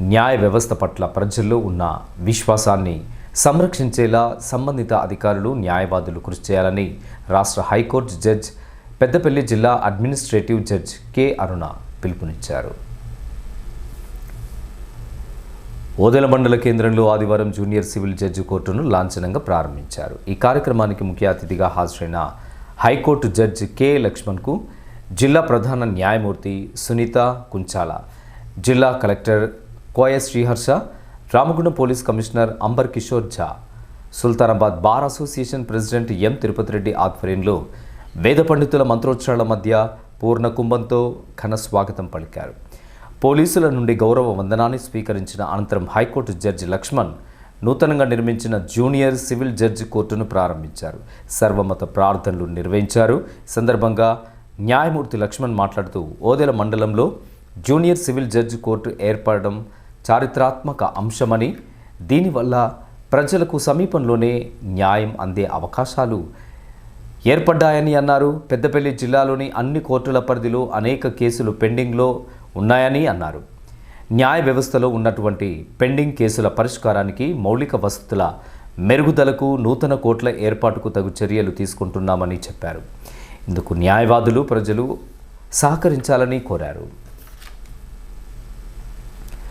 న్యాయ వ్యవస్థ పట్ల ప్రజల్లో ఉన్న విశ్వాసాన్ని సంరక్షించేలా సంబంధిత అధికారులు న్యాయవాదులు కృషి చేయాలని రాష్ట్ర హైకోర్టు జడ్జ్ పెద్దపల్లి జిల్లా అడ్మినిస్ట్రేటివ్ జడ్జ్ కె. అరుణ పిలుపునిచ్చారు. ఓదెల మండల కేంద్రంలో ఆదివారం జూనియర్ సివిల్ జడ్జి కోర్టును లాంఛనంగా ప్రారంభించారు. ఈ కార్యక్రమానికి ముఖ్య అతిథిగా హాజరైన హైకోర్టు జడ్జి కె. లక్ష్మణ్కు జిల్లా ప్రధాన న్యాయమూర్తి సునీత కుంచాల జిల్లా collector Koya Sriharsha Ramagundam police commissioner Ambar Kishore Jha Sultanabad bar association president M Tirupati Reddy ఆధ్వర్యంలో వేద పండితుల మంత్రోచ్చారాల మధ్య పూర్ణ కుంభంతో ఘన స్వాగతం పలికారు. పోలీసుల నుండి గౌరవ వందనాన్ని స్వీకరించిన అనంతరం హైకోర్టు జడ్జి లక్ష్మణ్ నూతనంగా నిర్మించిన జూనియర్ సివిల్ జడ్జి కోర్టును ప్రారంభించారు. సర్వమత ప్రార్థనలు నిర్వహించారు. సందర్భంగా న్యాయమూర్తి లక్ష్మణ్ మాట్లాడుతూ ఓదెల మండలంలో జూనియర్ సివిల్ జడ్జి కోర్టు ఏర్పడడం చారిత్రాత్మక అంశమని దీనివల్ల ప్రజలకు సమీపంలోనే న్యాయం అందే అవకాశాలు ఏర్పడ్డాయని అన్నారు. పెద్దపల్లి జిల్లాలోని అన్ని కోర్టుల పరిధిలో అనేక కేసులు పెండింగ్లో ఉన్నాయని అన్నారు. న్యాయ వ్యవస్థలో ఉన్నటువంటి పెండింగ్ కేసుల పరిష్కారానికి మౌలిక వసతుల మెరుగుదలకు నూతన కోట్ల ఏర్పాటుకు తగు చర్యలు తీసుకుంటున్నామని చెప్పారు. ఇందుకు న్యాయవాదులు ప్రజలు సహకరించాలని కోరారు.